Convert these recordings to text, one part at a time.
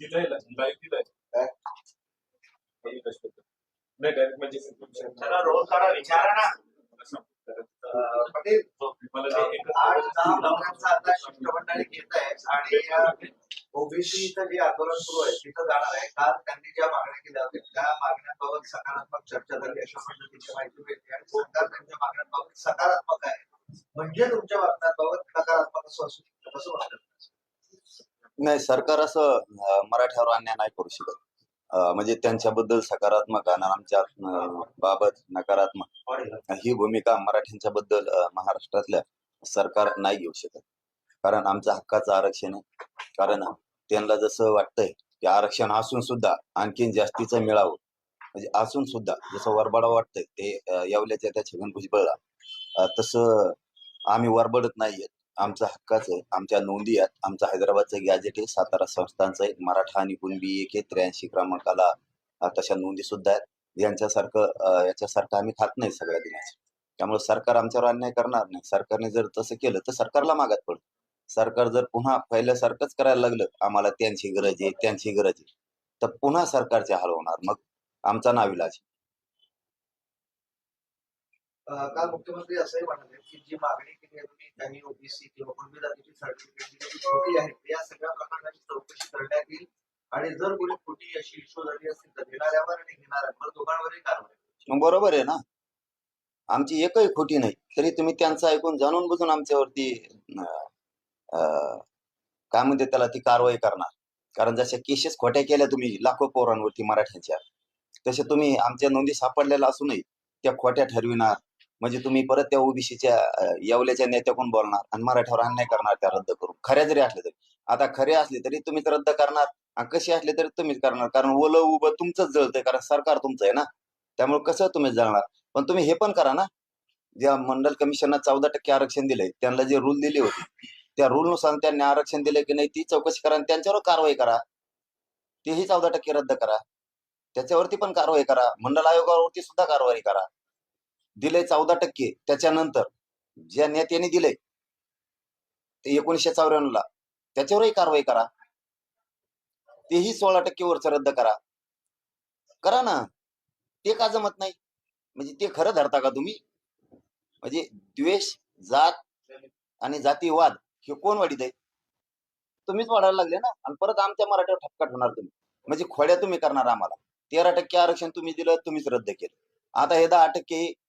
दिलंय लाईव्ह दिलंय काय? नाही डायरेक्ट म्हणजे त्याला रोल काढा विचारा ना. अं, पाटील. मला ते एकच- आठ दहा लोकांचा आता शिष्टमंडळी घेत आहे आणि ओबीसीचं जे आंदोलन सुरू आहे तिथं जाणार आहे. काल त्यांनी ज्या मागण्या केल्या होत्या त्या मागण्यांबाबत सकारात्मक चर्चा झाली. अशा पद्धतीची माहिती मिळते आणि सरकार त्यांच्या मागण्यांबाबत सकारात्मक आहे. म्हणजे तुमच्या मागण्यांबाबत नकारात्मक असं असू शकतं कसं वाटतं नाही सरकार असं मराठ्यावर अन्याय नाही करू शकत. म्हणजे त्यांच्याबद्दल सकारात्मक आणि आमच्या बाबत नकारात्मक ही भूमिका मराठ्यांच्या बद्दल महाराष्ट्रातल्या सरकार नाही घेऊ शकत. कारण आमचं हक्काचं आरक्षण आहे. कारण त्यांना जसं वाटतंय की आरक्षण असून सुद्धा आणखीन जास्तीचं मिळावं. म्हणजे असून सुद्धा जसं वरबडा वाटतंय ते येवल्याच्या त्या छगन भुजबळला तसं आम्ही वरबडत नाहीयेत आमचा हक्काच आहे. आमच्या नोंदी आहेत. आमचं हैदराबादचं गॅजेट आहे. सातारा संस्थांचं आहे मराठा आणि कुणबी एक आहे. त्र्याऐंशी क्रमांकाला तशा नोंदी सुद्धा आहेत. यांच्यासारखं याच्यासारखं आम्ही खात नाही सगळ्या दिनाचं. त्यामुळे सरकार आमच्यावर अन्याय करणार नाही. सरकारने जर तसं केलं तर सरकारला मागात पडत. सरकार जर पुन्हा पहिल्यासारखंच करायला लागलं आम्हाला त्यांची गरज आहे त्यांची गरज आहे. तर पुन्हा सरकारचे हाल होणार. मग आमचा नाविलाज काल मुख्यमंत्री असंही म्हणाले की जी मागणी केली आहे तुम्ही काही ओबीसी किंवा कुणबी जातीची सर्टिफिकेट दिली खोटी आहे या सगळ्या प्रकरणाची चौकशी करण्यात येईल. आणि जर कोणी खोटी अशी इश्यू झाली असेल तर घेणाऱ्यावर आणि घेणाऱ्यावर दोघांवरही कारवाई बरोबर आहे ना? आमची एकही खोटी नाही. तरी तुम्ही त्यांचं ऐकून जाणून बुजून आमच्यावरती काय म्हणते त्याला ती कारवाई करणार. कारण जशा केसेस खोट्या केल्या तुम्ही लाखो पोरांवरती मराठ्यांच्या तसे तुम्ही आमच्या नोंदी सापडलेल्या असूनही त्या खोट्या ठरविणार. म्हणजे तुम्ही परत त्या ओबीसीच्या येवल्याच्या नेत्याकडून बोलणार आणि मराठ्यावर अन्याय करणार त्या रद्द करून. खऱ्या जरी असल्या तरी. आता खरे असले तरी तुम्हीच रद्द करणार कशी कसे असले तरी तुम्हीच करणार. कारण ओलं उभं तुमचंच जळतंय कारण सरकार तुमचं आहे ना. त्यामुळे कसं तुम्ही जळणार? पण तुम्ही हे पण करा ना. ज्या मंडल कमिशननं चौदा टक्के आरक्षण दिलंय त्यांना जे रूल दिले होते त्या रूल नुसार त्यांनी आरक्षण दिलं की नाही ती चौकशी करा आणि त्यांच्यावर कारवाई करा. तेही चौदा टक्के रद्द करा. त्याच्यावरती पण कारवाई करा. मंडल आयोगावरती सुद्धा कारवाई करा. दिले चौदा टक्के. त्याच्यानंतर ज्या नेत्यांनी दिले ते एकोणीसशे चौऱ्याण्णव ला. त्याच्यावरही कारवाई करा. तेही सोळा टक्के वरच रद्द करा. करा ना. ते का जमत नाही? म्हणजे ते खरं धरता का तुम्ही? म्हणजे द्वेष जात आणि जातीवाद हे कोण वाढीत आहे? तुम्हीच वाढायला लागले ना. आणि परत आमच्या मराठीवर ठपका होणार तुम्ही. म्हणजे खोड्या तुम्ही करणार आम्हाला. तेरा टक्के आरक्षण तुम्ही दिलं तुम्हीच रद्द केलं. आता हे दहा टक्के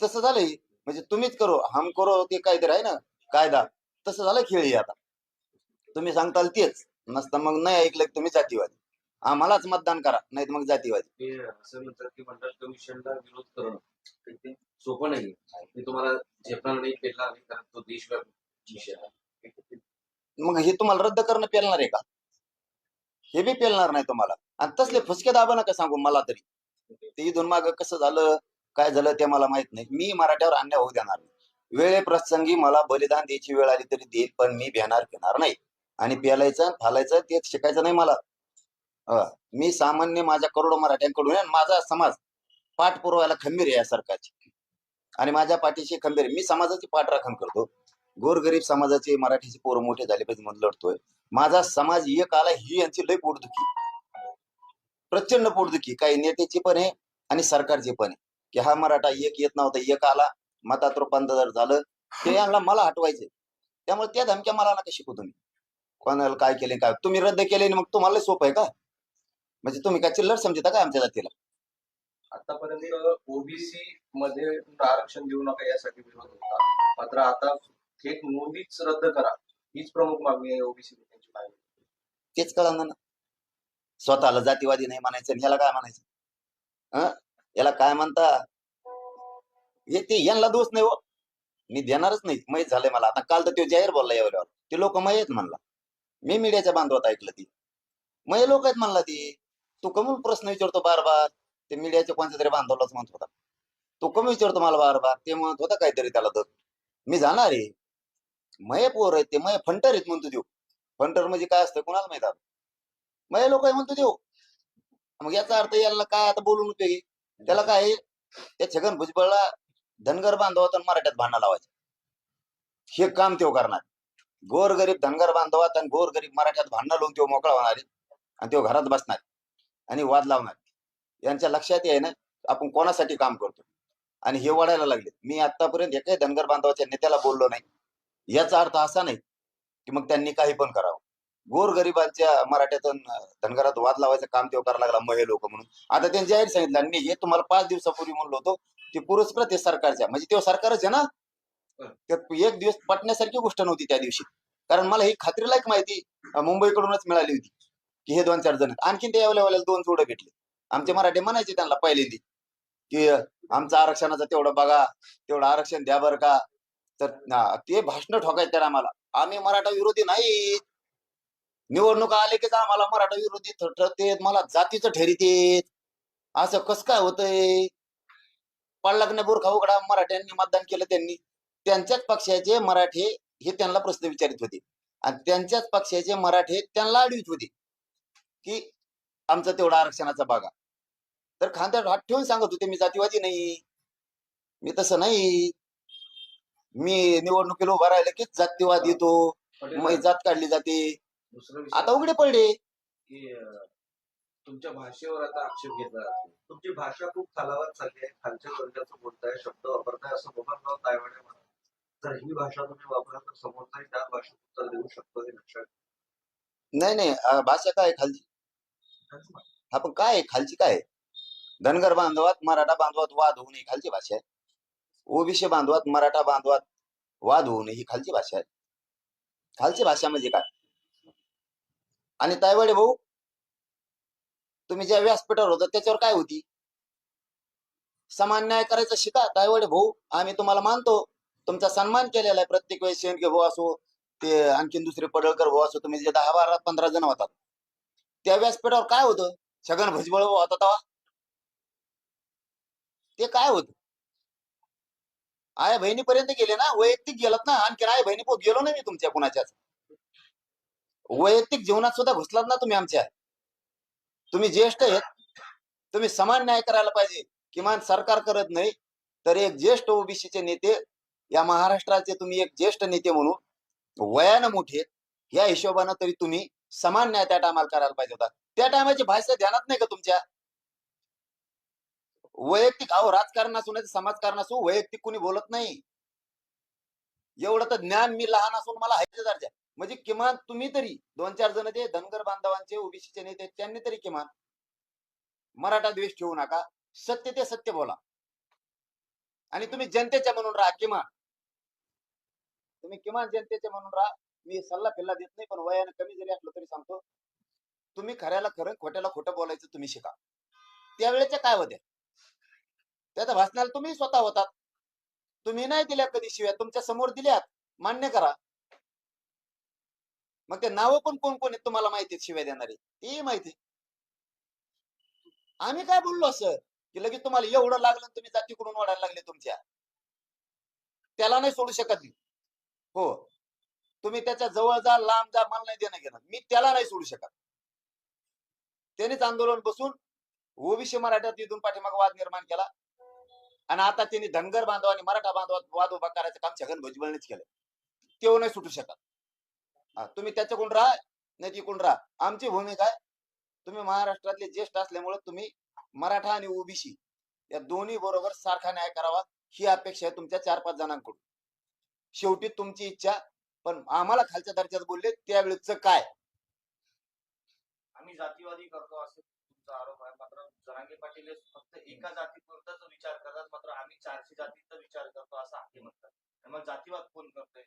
तसं झालंय. म्हणजे तुम्हीच करो हम करो ते काहीतरी आहे ना कायदा. तसं झालं खेळ आता. तुम्ही सांगताल तेच. नसतं मग नाही ऐकलं तुम्ही जातीवादी. आम्हालाच मतदान करा नाही मग जातीवादी. ते असं म्हणतात की मंडळ कमिशनला विरोध करणं तर ते सोपं नाही ते तुम्हाला झेपणार नाही पेटणार नाही कारण तो देशव्यापी विषय आहे. मग हे तुम्हाला रद्द करणं पेलणार आहे का? हे बी पेलणार नाही तुम्हाला. आणि तसले फसके दाबा नका सांगू मला तरी. ते इथून माग कसं झालं? काय झालं ते मला माहीत नाही. मी मराठ्यावर अन्याय होऊ देणार नाही. वेळे प्रसंगी मला बलिदान द्यायची वेळ आली तरी देईल पण मी भेणार घेणार नाही. आणि पेलायचं फालायचं ते शिकायचं नाही मला. मी सामान्य माझ्या करोडो मराठ्यांकडून माझा समाज पाठ पुरवायला खंबीर आहे या सरकारची. आणि माझ्या पाठीशी खंबीर आहे. मी समाजाची पाठराखण करतो. गोरगरीब समाजाचे मराठीचे पोरं मोठे झाले पाहिजे म्हणून लढतोय. माझा समाज एक आला ही यांची लय पोटदुखी. प्रचंड पोटदुखी. काही नेत्याची पण आहे आणि सरकारची पण आहे. की हा मराठा एक येत नव्हता एक आला. मतात रूपांतर झालं. ते यांना मला हटवायचे. त्यामुळे त्या धमक्या मला नका शिकू तुम्ही. कोणाला काय केले काय? तुम्ही रद्द केले आणि मग तुम्हाला सोपं आहे का? म्हणजे तुम्ही काय चिल्लर समजता काय आमच्या जातीला? आतापर्यंत ओबीसी मध्ये आरक्षण देऊ नका यासाठी विरोध होता. मात्र आता थेट नोंदीच रद्द करा. हीच प्रमुख मागणी आहे ओबीसी तेच कळणार ना. स्वतःला जातीवादी नाही म्हणायचं आणि ह्याला काय म्हणायचं? हं? याला काय म्हणता? हे ते यांना दोष नाही हो. मी देणारच नाही. माहीत झालंय मला. आता काल तर तो जाहीर बोलला यावर ते लोक माहीत म्हणला. मी मीडियाच्या बांधवात ऐकलं ती. मग लोक आहेत म्हणला ती. तू कमी प्रश्न विचारतो बार बार ते मीडियाच्या कोणत्या तरी बांधवलाच म्हणत होता. तू कमी विचारतो मला बार बार ते म्हणत होता काहीतरी त्याला तर. मी जाणार आहे. मये पोर आहेत ते. मये फंटर आहेत म्हणतो देऊ फंटर म्हणजे काय असतं कोणाला माहीत आता? मये लोक आहे म्हणतो देऊ मग याचा अर्थ याला काय आता बोलून उपयोगी? त्याला काय आहे? त्या छगन भुजबळला धनगर बांधवात आणि मराठ्यात भांडणं लावायचं. हे काम तो करणार. गोरगरीब धनगर बांधवात आणि गोरगरीब मराठ्यात भांडणं लावून तो मोकळा होणार आहे. आणि तो घरात बसणार आणि वाद लावणार यांच्या लक्षात आहे ना आपण कोणासाठी काम करतो? आणि हे वाढायला लागले. मी आतापर्यंत एकाही धनगर बांधवाच्या नेत्याला बोललो नाही. याचा अर्थ असा नाही की मग त्यांनी काही पण करावं. गोरगरिबांच्या मराठ्यातून धनगरात वाद लावायचं काम तेव्हा करायला लागला मग हे लोक म्हणून. आता त्यांनी जाहीर सांगितलं आणि मी हे तुम्हाला पाच दिवसापूर्वी म्हणलो होतो ते पुरस्कृत आहे सरकारच्या. म्हणजे तेव्हा सरकारच आहे ना? एक दिवस पटण्यासारखी गोष्ट नव्हती त्या दिवशी. कारण मला ही खात्रीलायक माहिती मुंबईकडूनच मिळाली होती की हे दोन चार जण. आणखीन ते यावल्या दोन जोडे भेटले. आमचे मराठी म्हणायचे त्यांना पहिल्यांदी की आमचं आरक्षणाचं तेवढं बघा तेवढं आरक्षण द्या बरं का. तर ते भाषण ठोकायचे आम्हाला. आम्ही मराठा विरोधी नाही. निवडणुका आले की आम्हाला मराठा विरोधी ठरतेत मला जातीचं ठरीतेत. असं कस काय होतंय? पडलाकने बुरखा उघडा मराठ्यांनी मतदान केलं त्यांनी. त्यांच्याच पक्षाचे मराठे हे त्यांना प्रश्न विचारित होते. आणि त्यांच्याच पक्षाचे मराठे त्यांना अडवित होते. की आमचा तेवढा आरक्षणाचा बागा तर खांद्यावर हात ठेवून सांगत होते मी जातीवादी नाही. मी तसं नाही. मी निवडणुकीला उभा राहिलं की जातीवाद येतो. मग जात काढली जाते. दुसरा आता उघडे पडले. की अं, तुमच्या भाषेवर आता आक्षेप घेतला जातो तुमची भाषा खूप खालावत चालली आहे. खालच्या दर्जाचं बोलताय शब्द वापरताय असं बबनराव तायवाडे म्हणा तर ही भाषा तुम्ही वापरला तर समोरचाही त्या भाषेत उत्तर देऊ शकतो हे लक्षात नाही नाही अं, भाषा काय आहे खालची. आपण काय आहे? खालची काय आहे? धनगर बांधवात मराठा बांधवात वाद होऊ नये ही खालची भाषा आहे. ओबीसी बांधवात मराठा बांधवात वाद होऊ नये ही खालची भाषा आहे. खालची भाषा म्हणजे काय? आणि तायवाडे भाऊ तुम्ही ज्या व्यासपीठावर होता त्याच्यावर काय होती? समान न्याय करायचा शिका तायवाडे भाऊ. आम्ही तुम्हाला मानतो. तुमचा सन्मान केलेला आहे प्रत्येक वेळेस शेणके भाऊ असो ते आणखीन दुसरे पडळकर भाऊ असो तुम्ही जे दहा बारा पंधरा जण होतात. त्या व्यासपीठावर काय होतं? छगन भुजबळ भाऊ होता तेव्हा? ते काय होत? आया बहिणीपर्यंत गेले ना? वैयक्तिक गेलात ना? आणखी आई बहिणी भाऊ गेलो नाही मी तुमच्या कुणाच्याच? वैयक्तिक जीवनात सुद्धा घुसलात ना तुम्ही आमच्या. तुम्ही ज्येष्ठ आहेत. तुम्ही समान न्याय करायला पाहिजे. किमान सरकार करत नाही तर एक ज्येष्ठ ओबीसीचे नेते या महाराष्ट्राचे तुम्ही एक ज्येष्ठ नेते म्हणून वयानं मोठे या हिशोबानं तरी तुम्ही समान न्याय त्या टायमाला करायला पाहिजे होता. त्या टायमाची भाषा ध्यानात नाही का तुमच्या? वैयक्तिक अहो राजकारण असू नाही समाजकारण असू वैयक्तिक कुणी बोलत नाही. एवढं तर ज्ञान मी लहान असून मला हायचे दर्जा. म्हणजे किमान तुम्ही तरी दोन चार जण ते धनगर बांधवांचे ओबीसीचे नेते त्यांनी तरी किमान मराठा द्वेष ठेवू नका. सत्य ते सत्य बोला. आणि तुम्ही जनतेच्या म्हणून राहा किमान. तुम्ही किमान जनतेचे म्हणून राहा. मी सल्ला फिल्ला देत नाही पण वयानं कमी जरी असलं तरी सांगतो. तुम्ही खऱ्याला खरं खोट्याला खोटं बोलायचं तुम्ही शिका. त्यावेळेच्या काय होत्या? त्या भाषणाला तुम्ही स्वतः होतात. तुम्ही नाही दिल्या कधी शिव्या तुमच्यासमोर दिल्यात. मान्य करा. मग ते नावं पण कोण कोण आहेत तुम्हाला माहिती आहेत शिव्या देणारे? ते माहिती आम्ही काय बोललो असं? की लगेच तुम्हाला एवढं लागलं तुम्ही जातीकडून वाढायला लागले तुमच्या? त्याला नाही सोडू शकत मी. हो. तुम्ही त्याच्याजवळ जा लांब जा मला नाही देणं घेणं मी त्याला नाही सोडू शकत. त्यानेच आंदोलन बसून ओबीसी मराठ्यात इथून पाठीमाग वाद निर्माण केला. आणि आता त्यांनी धनगर बांधव आणि मराठा बांधवात वाद उभा करायचं काम छगन भुजबळनेच केलं तेव्हा नाही सुटू शकत. तुम्ही त्याच्याकडून राहा नाही तिकडून राहा. आमची भूमिका आहे. तुम्ही महाराष्ट्रातले ज्येष्ठ असल्यामुळे तुम्ही मराठा आणि ओबीसी या दोन्ही बरोबर सारखा न्याय करावा ही अपेक्षा आहे तुमच्या चार पाच जणांकडून. शेवटी तुमची इच्छा पण आम्हाला खालच्या दर्जात बोलले त्यावेळेच काय? आम्ही जातीवादी करतो असं तुमचा आरोप आहे. मात्र जरांगे पाटील फक्त एका जातीपुरताच विचार करतात. मात्र आम्ही चारशे जातीचा विचार करतो असं आहे म्हणतात. आणि मग जातीवाद कोण करतोय?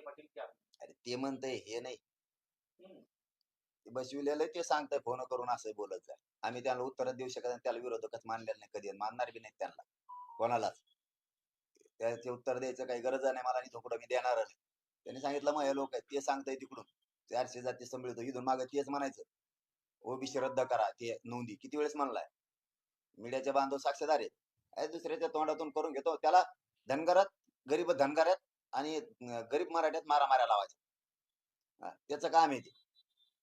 पाटील की आम्ही? अरे ते म्हणतंय हे नाही. हम्म. ते बसविलेलं ते सांगताय फोन करून असं बोलत जाय आम्ही त्याला उत्तर देऊ शकत नाही त्याला विरोधकच मानलेलं नाही कधी मानणार बी नाही त्यांना. कोणालाच. त्याचे उत्तर द्यायचं काही गरज नाही मला आणि थोकडं मी देणार नाही. त्यांनी सांगितलं मग हे लोक आहेत ते सांगताय तिकडून. चारशे जाती संभळतो इथून मागे तेच म्हणायचं. ओबीसी रद्द करा ते नोंदी. किती वेळेस म्हणलाय? मीडियाचे बांधव साक्षीदार आहेत. दुसऱ्याच्या तोंडातून करून घेतो. त्याला धनगरात गरीब धनगरात आणि गरीब मराठ्यात मारा माऱ्या लावायचं त्याचं काम आहे ते.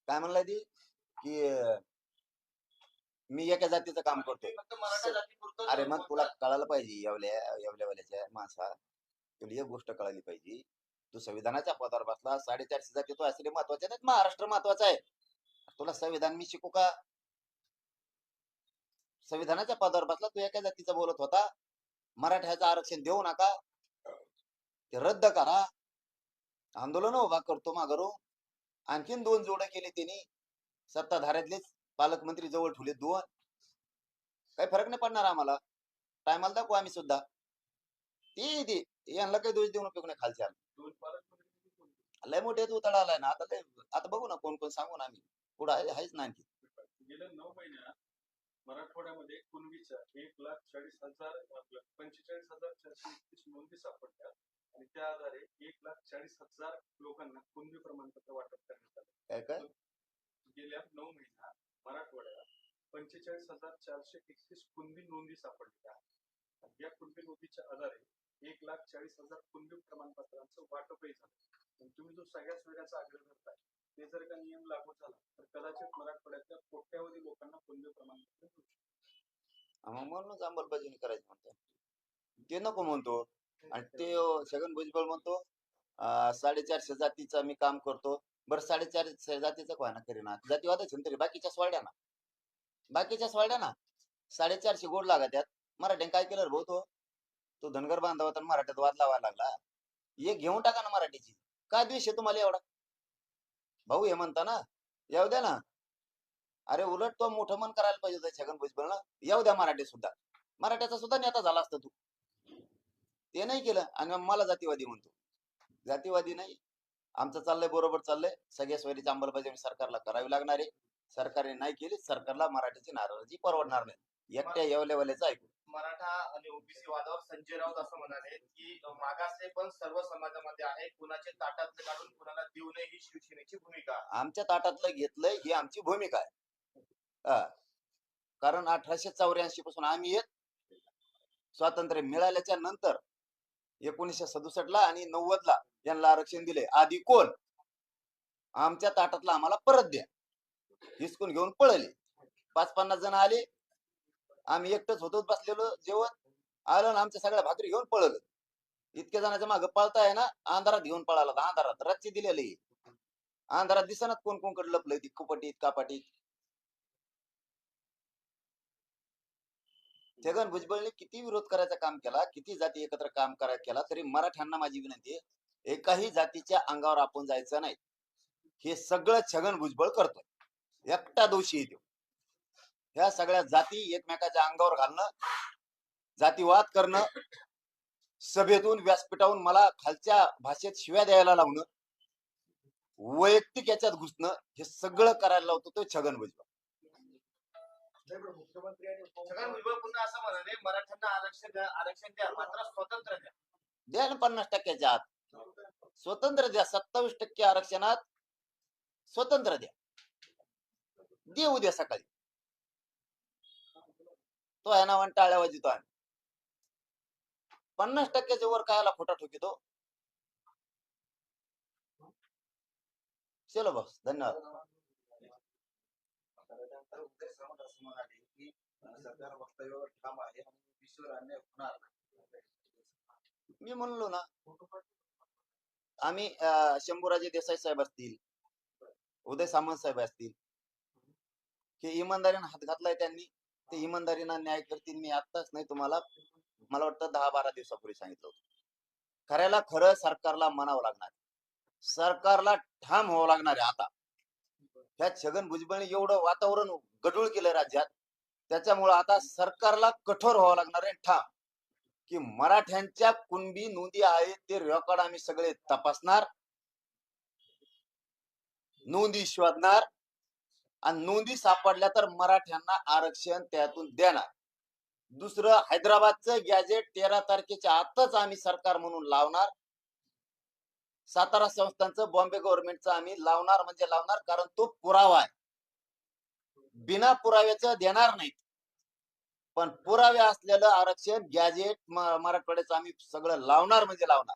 काय म्हणलाय ती? की मी एका जातीचं काम करतोय. अरे मग तुला कळायला पाहिजे एवढ्या एवढ्यावाल्याच्या माणसा. तुला एक गोष्ट कळाली पाहिजे. तू संविधानाच्या पदावर बसला साडेचारशे जाती तो असले महत्त्वाचे नाहीत महाराष्ट्र महत्त्वाचा आहे. तुला संविधान मी शिकू का? संविधानाच्या पदावर बसला तू एका जातीचा बोलत होता. मराठ्याचं आरक्षण देऊ नका. ते रद्द करा. आंदोलन उभा करतो माघारो. आणखीन दोन जोड केले त्यांनी. सत्ताधाऱ्यातलेच पालकमंत्री जवळ ठेवले दोन. काही फरक नाही पडणार आम्हाला. टायमाला दाखवू आम्ही सुद्धा. ते यांना काही दोष देऊन उपयोग नाही खालच्या. दोन लय मोठे उतळा आलाय ना आता लय आता बघू ना कोण कोण सांगू ना आम्ही. पुढे आहेच ना आणखी. गेल्या नऊ महिन्यात मराठवाड्यामध्ये कुणबीच्या एक लाख चाळीस हजार पंचेचाळीस हजार चारशे नोंदी सापडल्या. आणि त्या आधारे एक लाख चाळीस हजार लोकांना कुणबी प्रमाणपत्र वाटप करण्यात आलं. काय काय? गेल्या नऊ महिन्यात मराठवाड्यात पंचेचाळीस हजार चारशे एकतीस कुणबी नोंदी सापडल्या आणि या कुणबी नोंदीच्या आधारे एक लाख चाळीस हजार कुणबी प्रमाणपत्रांचं वाटपही झालं. तुम्ही जो सगळ्याच वेळाचा आग्रह करताय ते जर का नियम लागू झाला तर कदाचित मराठवाड्यातल्या कोट्यावधी लोकांना कुणबी प्रमाणपत्र म्हणूनच अंमलबजावणी करायची म्हणतो ते नको म्हणतो. आणि ते छगन भुजबळ म्हणतो साडेचारशे जातीचा मी काम करतो. बरं साडेचारशे जातीचं कोणा ना करीना जातीवाद तरी बाकीच्या सोडल्या ना. बाकीच्या सोडल्या ना. साडेचारशे गोड लागा त्यात मराठ्याने काय केलं भाऊ तो? तो धनगर बांधव होता मराठ्यात वाद लावायला लागला. एक घेऊन टाका ना मराठीची. काय द्वेष आहे तुम्हाला एवढा? भाऊ हे म्हणता ना येऊ द्या ना. अरे उलट तो मोठं मन करायला पाहिजे छगन भुजबळ ना येऊ द्या मराठी सुद्धा. मराठ्याचा सुद्धा नेता झाला असता तू. ते नाही केलं आणि मला जातीवादी म्हणतो. जातीवादी नाही. आमचं चाललंय बरोबर चाललंय. सगळ्या सोयरीची अंमलबजावणी सरकारला करावी लागणार आहे. सरकारने नाही केली सरकारला मराठीची नाराजी परवडणार नाही. एकट्या येवलेवाल्याचं ऐकू. मराठा आणि ओबीसी वादावर संजय राऊत असं म्हणाले की मागासले पण सर्व समाजामध्ये आहे. कुणाचे ताटातले काढून कुणाला देऊ नये ही शिवसेनेची भूमिका. आमच्या ताटातलं घेतलंय ही आमची भूमिका आहे. कारण अठराशे चौऱ्याऐंशी पासून आम्ही येत स्वातंत्र्य मिळाल्याच्या नंतर एकोणीसशे सदुसष्ट ला आणि नव्वद ला यांना आरक्षण दिले आधी कोण? आमच्या ताटातला आम्हाला परत द्या. हिसकून घेऊन पळले. पाच पन्नास जण आले. आम्ही एकटंच होतो बसलेलो जेवण. आलं ना आमच्या सगळ्या भाकरी घेऊन पळलं. इतक्या जणांच्या मागे पळताय ना अंधारात घेऊन पळाला अंधारात रातची दिलेली. अंधारात दिसनात कोण कोणकडे लपलंय ती कुपटीत कापाटीत. छगन भुजबळने किती विरोध करायचा काम केला किती जाती एकत्र काम करायला केला तरी मराठ्यांना माझी विनंती आहे एकाही जातीच्या अंगावर आपण जायचं नाही. हे सगळं छगन भुजबळ करतोय. एकटा दोषी देऊ ह्या सगळ्या जाती एकमेकाच्या अंगावर घालणं जातीवाद करणं सभेतून व्यासपीठावून मला खालच्या भाषेत शिव्या द्यायला लावणं वैयक्तिक याच्यात घुसणं हे सगळं करायला लावतो तो छगन भुजबळ. मुख्यमंत्री आणि छगन उपमुख्यमंत्री भुजबळ पुन्हा असं म्हणाले मराठ्यांना आरक्षण द्या आरक्षण द्या मात्र स्वतंत्र द्या. द्या ना पन्नास टक्क्याच्या आत. स्वतंत्र द्या सत्तावीस टक्के आरक्षणात स्वतंत्र द्या. दे उद्या सकाळी. तो आहे ना टाळ्या वाजतो आम्ही. पन्नास टक्क्याच्या वर कायला खोटा ठोकितो? चलो बस धन्यवाद. त्यानंतर उदय सामंत असं म्हणाले. की सरकार वक्तव्यावर ठाम आहे आणि विश्वर अन्याय होणार मी म्हणलो ना आम्ही शंभूराजे देसाई साहेब असतील उदय सामंत साहेब असतील की इमानदारीनं हात घातलाय त्यांनी ते इमानदारीनं न्याय करतील. मी आत्ताच नाही तुम्हाला मला वाटतं दहा बारा दिवसापूर्वी सांगितलं होतं. खऱ्याला खरं सरकारला म्हणावं लागणार. सरकारला ठाम व्हावं लागणार आहे आता. ह्या छगन भुजबळने एवढं वातावरण गडूळ केलं राज्यात. त्याच्यामुळं आता सरकारला कठोर व्हावं लागणार आहे. ठाम की मराठ्यांच्या कुणबी नोंदी आहेत ते रेकॉर्ड आम्ही सगळे तपासणार. नोंदी शोधणार आणि नोंदी सापडल्या तर मराठ्यांना आरक्षण त्यातून देणार. दुसरं हैदराबादचं गॅजेट तेरा तारखेच्या आतच आम्ही सरकार म्हणून लावणार. सातारा संस्थांचं बॉम्बे गव्हर्नमेंटचं आम्ही लावणार म्हणजे लावणार कारण तो पुरावा आहे. बिना पुराव्याचं देणार नाहीत. पण पुरावे असलेलं आरक्षण गॅजेट मराठवाड्याचं आम्ही सगळं लावणार म्हणजे लावणार.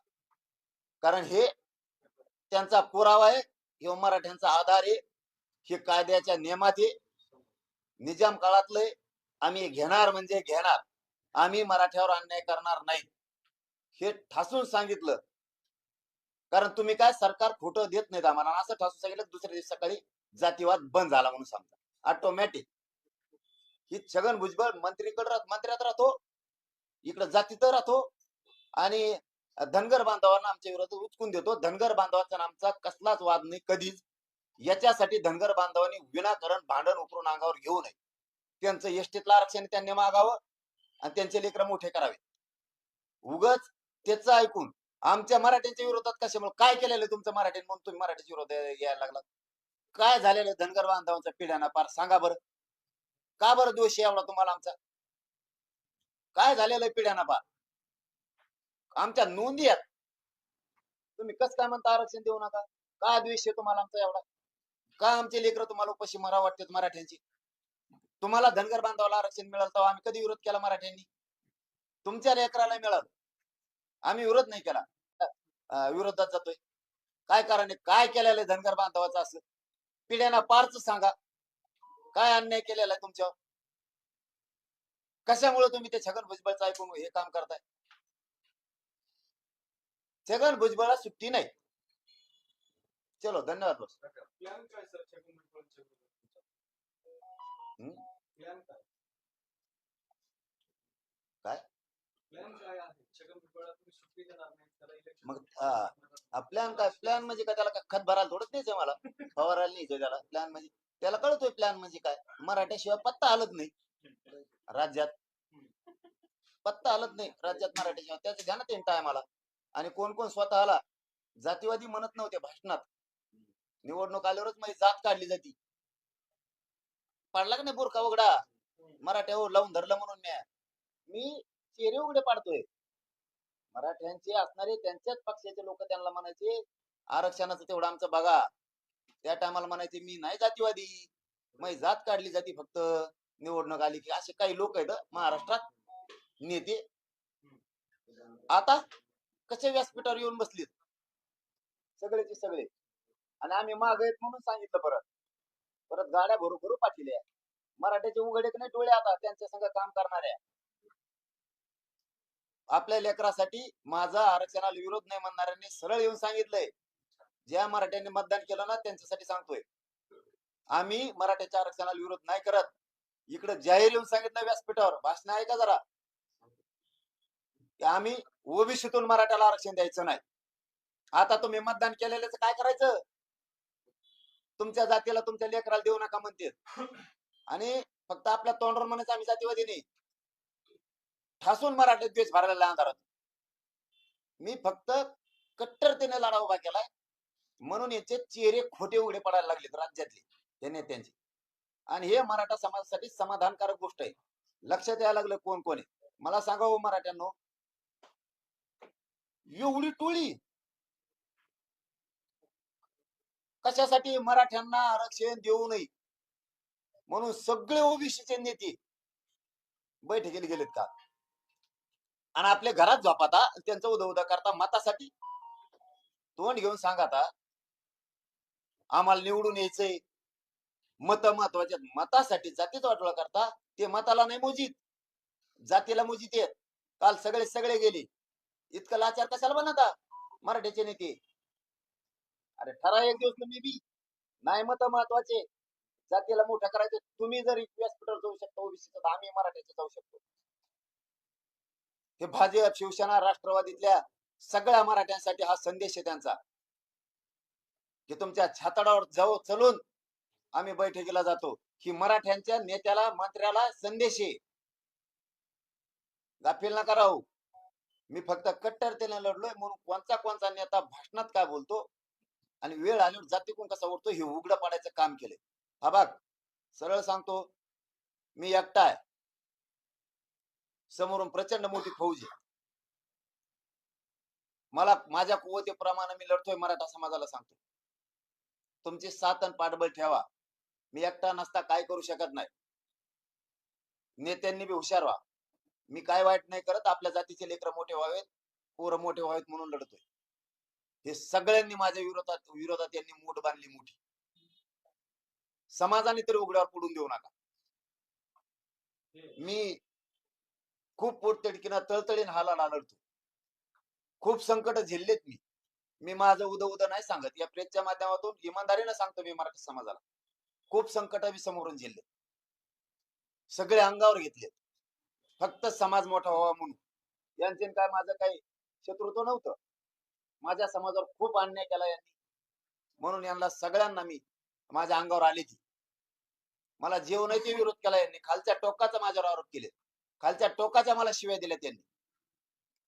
कारण हे त्यांचा पुरावा आहे किंवा मराठ्यांचा आधार आहे हे कायद्याच्या नियमात आहे. निजाम काळातले आम्ही घेणार म्हणजे घेणार. आम्ही मराठ्यावर अन्याय करणार नाही. हे ठासून सांगितलं. कारण तुम्ही काय सरकार खोटं देत नाहीत आम्हाला. असं ठासून सांगितलं दुसऱ्या दिवशी सकाळी जातीवाद बंद झाला म्हणून सांगता ऑटोमॅटिक ही छगन भुजबळ मंत्रीकडे राहत मंत्र्यात राहतो इकडे जातीत राहतो आणि धनगर बांधवांना आमच्या विरोधात उचकून देतो. धनगर बांधवांचा आमचा कसलाच वाद नाही कधीच. याच्यासाठी धनगर बांधवांनी विनाकारण भांडण उकरून अंगावर घेऊ नये. त्यांचं एसटीतलं आरक्षण त्यांनी मागावं आणि त्यांचे लेकर मोठे करावे. उगच त्याचं ऐकून आमच्या मराठ्यांच्या विरोधात कशामुळे काय केलेलं तुमचं मराठी म्हणून तुम्ही मराठीच्या विरोधात यायला लागला काय झालेलं धनगर बांधवांचा पिढ्यांना? पार सांगा बरं. का बरं दोष आहे एवढा तुम्हाला आमचा? काय झालेलं पिढ्याना पिढ्यांना पार आमच्या नोंदी आहेत. तुम्ही कस काय म्हणता आरक्षण देऊ नका? काय द्वेष आहे तुम्हाला आमचा एवढा? का आमचे लेकर तुम्हाला उपाशी मरा वाटतात मराठ्यांची? तुम्हाला धनगर बांधवाला आरक्षण मिळालं तर आम्ही कधी विरोध केला मराठ्यांनी? तुमच्या लेकराला मिळालं. आम्ही विरोध नाही केला. विरोधात जातोय. काय कारण आहे? काय केलेलं धनगर बांधवाचं असं? पिढ्यांना पारच सांगा. काय अन्याय केलेला आहे तुमच्यावर? कशामुळे तुम्ही ते छगन भुजबळचं ऐकून हे काम करताय? छगन भुजबळला सुट्टी नाही. चलो धन्यवाद बोस काय? मग, प्लॅन काय? प्लॅन म्हणजे काय? त्याला काय खत भरायला थोडंच द्यायचं मला. फवारायला नाही त्याला. प्लॅन म्हणजे त्याला कळतोय प्लॅन म्हणजे काय? मराठ्याशिवाय पत्ता हलत नाही. राज्यात. पत्ता हलत नाही. राज्यात मराठ्याशिवाय. त्याचं ध्यानात येईन टायमाला आणि कोण कोण स्वतःला जातीवादी म्हणत नव्हते भाषणात. निवडणूक आल्यावरच माझी जात काढली जाती. पाडला का नाही बोरखा उघडा? मराठ्यावर लावून धरलं म्हणून मी चेहरे उघडे पाडतोय. मराठ्यांचे असणारे त्यांच्याच पक्षाचे लोक त्यांना म्हणायचे आरक्षणाचं तेवढं आमचं बघा. त्या टायमाला म्हणायचे मी नाही जातीवादी. माझी जात काढली जाती फक्त. निवडणूक आली की असे काही लोक आहेत महाराष्ट्रात नेते. आता कसे व्यासपीठावर येऊन बसलीत? सगळेचे सगळे. आणि आम्ही माग आहेत म्हणून सांगितलं परत. परत गाड्या भरू भरू पाठिल्या. मराठ्याचे उघडे नाही डोळे आता त्यांच्या संग काम करणाऱ्या. आपल्या लेकरासाठी माझा आरक्षणाला विरोध नाही म्हणणाऱ्यांनी सरळ येऊन सांगितलंय. ज्या मराठ्यांनी मतदान केलं ना त्यांच्यासाठी सांगतोय. आम्ही मराठ्याच्या आरक्षणाला विरोध नाही करत. इकडे जाहीर येऊन सांगितलं व्यासपीठावर. भाषण आहे का जरा? आम्ही ओबीसीतून मराठ्याला आरक्षण द्यायचं नाही. आता तुम्ही मतदान केलेल्याच काय करायचं? तुमच्या जातीला तुमच्या लेकराला देऊ नका म्हणते आणि फक्त आपल्या तोंडावर म्हणायचं आम्ही जातीवादी नाही. ठासून मराठी द्वेष भरायला अंधारात मी फक्त कट्टरतेने लढा उभा केलाय म्हणून याचे चेहरे खोटे उघडे पडायला लागले राज्यातले त्या नेत्यांचे. आणि हे मराठा समाजासाठी समाधानकारक गोष्ट आहे. लक्षात यायला लागलं कोण कोण आहे? मला सांगा हो मराठ्यांनो. एवढी टोळी! कशासाठी मराठ्यांना आरक्षण देऊ नये? म्हणून सगळे ओबीसीचे नेते बैठकीला गेलेत का? आणि आपल्या घरात झोपाता त्यांचं उदा उदा करता मतासाठी. तोंड घेऊन सांगा आता. आम्हाला निवडून यायचंय. मत महत्त्वाचे मतासाठी जातीच वाटोळा करता. ते मताला नाही मोजीत. जातीला मोजीत येत. काल सगळे सगळे गेले. इतकं लाचार कशाला बनता? मराठ्याचे नेते. अरे ठरा एक दिवस तुम्ही बी. नाही मत महत्त्वाचे. जातीला मोठं करायचं. तुम्ही जर व्यासपीठावर जाऊ शकता ओबीसीचं तर आम्ही मराठ्याचे जाऊ शकतो. हे भाजप शिवसेना राष्ट्रवादीतल्या सगळ्या मराठ्यांसाठी हा संदेश आहे त्यांचा. की तुमच्या छातडावर जाऊ चलून आम्ही बैठकीला जातो. ही मराठ्यांच्या नेत्याला मंत्र्याला संदेश आहे. गाफील नका राहू. मी फक्त कट्टरतेने लढलोय म्हणून कोणता कोणता नेता भाषणात काय बोलतो आणि वेळ आल्यावर जाती कोण कसा उठतो हे उघड पाडायचं काम केले हा बाग सरळ सांगतो. मी एकटा आहे. समोरून प्रचंड मोठी फौज आहे. मला माझ्या कुवतेप्रमाणे मी लढतोय मराठा समाजाला सांगतो. तुमची साथ आणि पाठबळ ठेवा. मी एकटा नसता काय करू शकत नाही. नेत्यांनी बी हुशार व्हा. मी काय वाईट नाही करत आपल्या जातीचे लेकर मोठे व्हावेत पोरं मोठे व्हावेत म्हणून लढतोय. हे सगळ्यांनी माझ्या विरोधात विरोधात यांनी मूठ बांधली मोठी. समाजाने तरी उघड्यावर पडून देऊ नका. मी खूप पोटतिडकीनं तळतळीन हालाला लढतो. खूप संकट झेललेत मी. मी माझं उद उद नाही सांगत. या प्रेसच्या माध्यमातून इमानदारीनं सांगतो मी मराठी समाजाला. खूप संकट मी समोरून झेलले सगळे अंगावर घेतले फक्त समाज मोठा व्हावा म्हणून. यांचे काय माझं काही शत्रुत्व नव्हतं. माझ्या समाजावर खूप अन्याय केला यांनी. म्हणून यांना सगळ्यांना मी माझ्या अंगावर आली ती मला जेवणाचे विरोध केला यांनी. खालच्या टोकाचा माझ्यावर आरोप केले खालच्या टोकाच्या मला शिव्या दिल्या त्यांनी.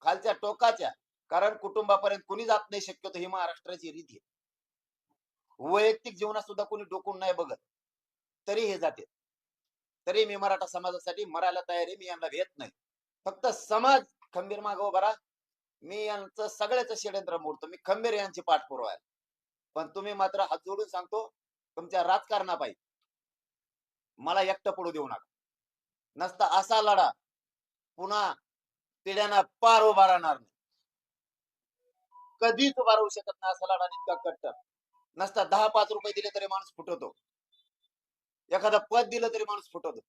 खालच्या टोकाच्या कारण कुटुंबापर्यंत कुणी जात नाही शक्यतो ही महाराष्ट्राची रीती आहे. वैयक्तिक जीवनात सुद्धा कोणी डोकून नाही बघत तरी हे जाते. तरी मी मराठा समाजासाठी मरायला तयार आहे मी यांना भेट नाही. फक्त समाज खंबीर मागव बरा मी यांचं सगळ्याच षडयंत्र मोडतो. मी खंबीर यांची पाठ पुरवायला पण तुम्ही मात्र हात जोडून सांगतो तुमच्या राजकारणापायी मला एकटं पडू देऊ नका. नसता असा लढा पुन्हा पिढ्यांना पार उभा राहणार नाही. कधीच उभा राहू शकत नाही असा लढा इतका कट्टर नसता दहा पाच रुपये दिले तरी माणूस फुटवतो एखादं पद दिलं तरी माणूस फुटवतो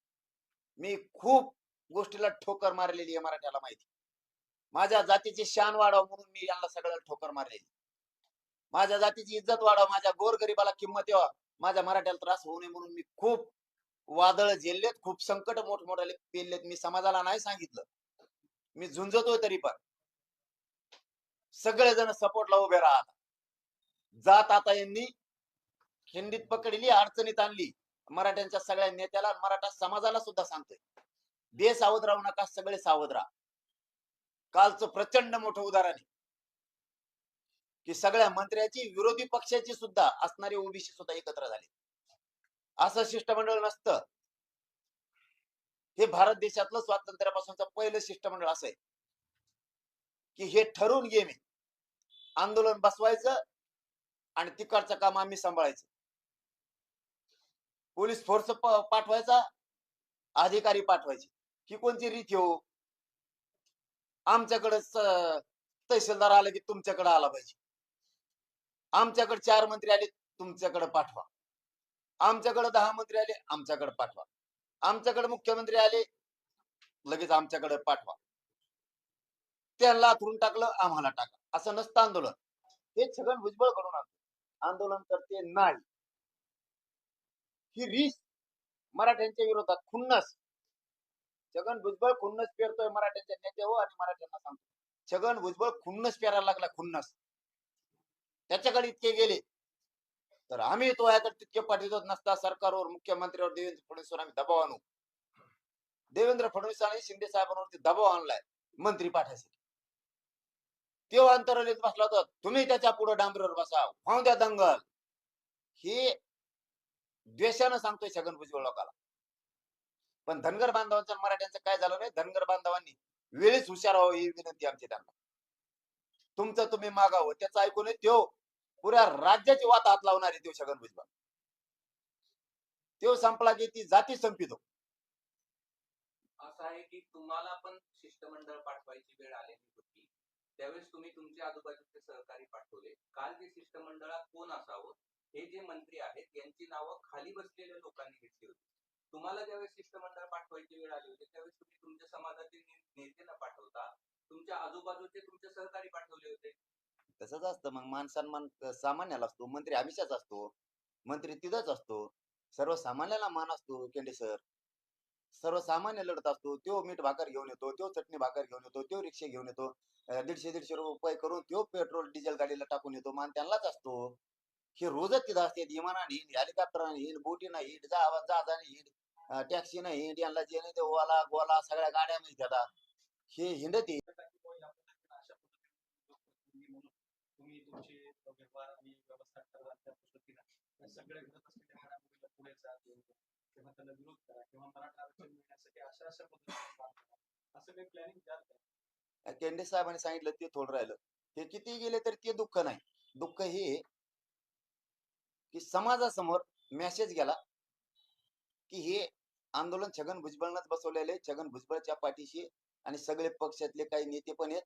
मी खूप गोष्टीला ठोकर मारलेली आहे मराठ्याला माहिती. माझ्या जातीची शान वाढव म्हणून मी यांना सगळ्याला ठोकर मारलेली. माझ्या जातीची इज्जत वाढव माझ्या गोरगरीबाला किंमत यावा माझ्या मराठ्याला त्रास होऊ नये म्हणून मी खूप वादळ झेललेत खूप संकट मोठमोठाले पेललेत. मी समाजाला नाही सांगितलं. मी झुंजतोय तरी पण. सगळेजण सपोर्टला उभे राहत जात आता यांनी खिंडीत पकडली अडचणीत आणली. मराठ्यांच्या सगळ्या नेत्याला मराठा समाजाला सुद्धा सांगतोय. बेसावध राहू नका सगळे सावध राहा. कालचं प्रचंड मोठं उदाहरण आहे. की सगळ्या मंत्र्याची विरोधी पक्षाची सुद्धा असणारी ओबीसी सुद्धा एकत्र झाली. असं शिष्टमंडळ नसतं. हे भारत देशातलं स्वातंत्र्यापासूनचं पहिलं शिष्टमंडळ असं आहे. की हे ठरवून घे मी. आंदोलन बसवायचं आणि तिकडचं काम आम्ही सांभाळायचं. पोलीस फोर्स पाठवायचा अधिकारी पाठवायचे. ही कोणती रीत हो? आमच्याकडे तहसीलदार आला की तुमच्याकडे आला पाहिजे. आमच्याकडे चार मंत्री आले तुमच्याकडे पाठवा. आमच्याकडे दहा मंत्री आले आमच्याकडे पाठवा. आमच्याकडे मुख्यमंत्री आले लगेच आमच्याकडे पाठवा. त्यांना आथरून टाकलं आम्हाला टाका. असं नसतं आंदोलन. हे छगन भुजबळ करून आणतो आंदोलन करते नाही. ही रीस मराठ्यांच्या विरोधात खुन्नस. छगन भुजबळ खुन्नस पेरतोय मराठ्यांच्या नेत्यावर आणि मराठ्यांना सांगतो छगन भुजबळ खुन्नस पेरायला लागला खुन्नस. त्याच्याकडे इतके गेले. तर आम्ही तो याकडे तितके पाठवत नसता सरकारवर मुख्यमंत्रीवर देवेंद्र फडणवीसवर आम्ही दबाव आणू. देवेंद्र फडणवीस आणि शिंदे साहेबांवरती दबाव आणलाय मंत्री पाठायसाठी तेव्हा अंतरालीत बसला होता तुम्ही त्याच्या पुढे डांबरीवर बसा वाहून द्या दंगल. हे द्वेषानं सांगतोय छगन भुजबळ लोकाला. पण धनगर बांधवांचं मराठ्यांचं काय झालं नाही धनगर बांधवांनी वेळीच हुशार व्हावं ही विनंती आमची त्यांना. तुमचं तुम्ही मागावं त्याचं ऐकून त्यो पुऱ्या राज्याची वात हात लावणारे देव छगन भुजबळ त्यो संपला की ती जाती संपितो. असं आहे की तुम्हाला पण शिष्टमंडळ पाठवायची वेळ आलेली होती. त्यावेळेस तुम्ही तुमचे आजूबाजूचे सहकारी पाठवले. काल जे शिष्टमंडळात कोण असावं हे जे मंत्री आहेत यांची नावं खाली बसलेल्या लोकांनी घेतली होती. तुम्हाला ज्यावेळेस शिष्टमंडळ पाठवायची वेळ आली होती त्यावेळेस तुम्ही तुमच्या समाजातील नेत्यांना पाठवता तुमच्या आजूबाजूचे तुमचे सहकारी पाठवले होते. तसंच असतं. मग मान सन्मान सामान्याला असतो मंत्री आमिषाच असतो मंत्री तिथंच असतो. सर्वसामान्याला मान असतो केंडे सर. सर्वसामान्य लढत असतो त्यो मीठ भाकर घेऊन येतो त्यो चटणी भाकर घेऊन येतो तो रिक्षा घेऊन येतो दीडशे दीडशे रुपये करून त्यो पेट्रोल डिझेल गाडीला टाकून येतो मान त्यांनाच असतो. हे रोजच तिथं असते विमानाने हिंड हेलिकॉप्टरने हिंड बोटीनं हिंड जहाज जहाजाने हिंड टॅक्सीनं हिंड यांना जे नाही ते ओला गोला सगळ्या गाड्या माहिती आता हे हिंडत आहे. अशा पद्धतीने म्हणून तुम्ही तुमचे व्यवहार आणि व्यवस्था करा त्या पद्धतीनं या सगळ्या घडत असलेल्या घडामोडीला पुढे जा किंवा त्याला विरोध करा किंवा मराठा आरक्षण मिळण्यासाठी अशा अशा पद्धतीने काम करा. असं काही प्लॅनिंग द्याल का? केंडे साहेबांनी सांगितलं ते थोडं राहिलं. ते किती गेले तरी ते दुःख नाही. दुःख हे की समाजासमोर मेसेज गेला की हे आंदोलन छगन भुजबळनंच बसवलेले छगन भुजबळच्या पाठीशी आणि सगळे पक्षातले काही नेते पण आहेत.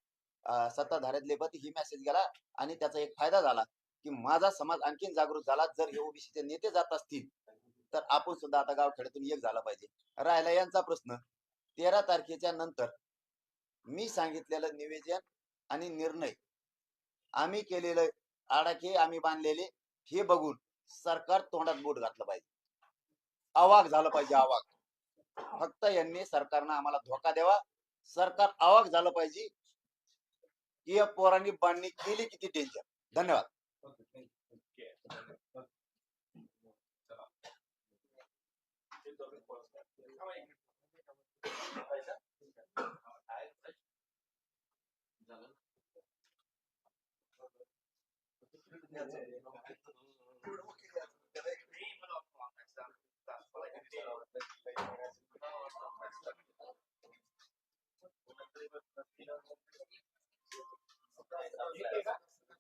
सत्ताधाऱ्यातले पण ही मेसेज गेला आणि त्याचा एक फायदा झाला. की माझा समाज आणखीन जागृत झाला. जर हे ओबीसीचे नेते जात असतील तर आपण सुद्धा आता गावखेड्यातून एक झाला पाहिजे. राहिला यांचा प्रश्न. तेरा तारखेच्या नंतर मी सांगितलेलं निवेदन आणि निर्णय. आम्ही केलेलं आडाखे आम्ही बांधलेले हे बघून सरकार तोंडात बोट घातलं पाहिजे. अवाक झालं पाहिजे अवाक. फक्त यांनी सरकारनं आम्हाला धोका द्यावा. सरकार अवाक झालं पाहिजे. की या पोरांनी बांधणी केली किती डेंजर धन्यवाद. Gracias.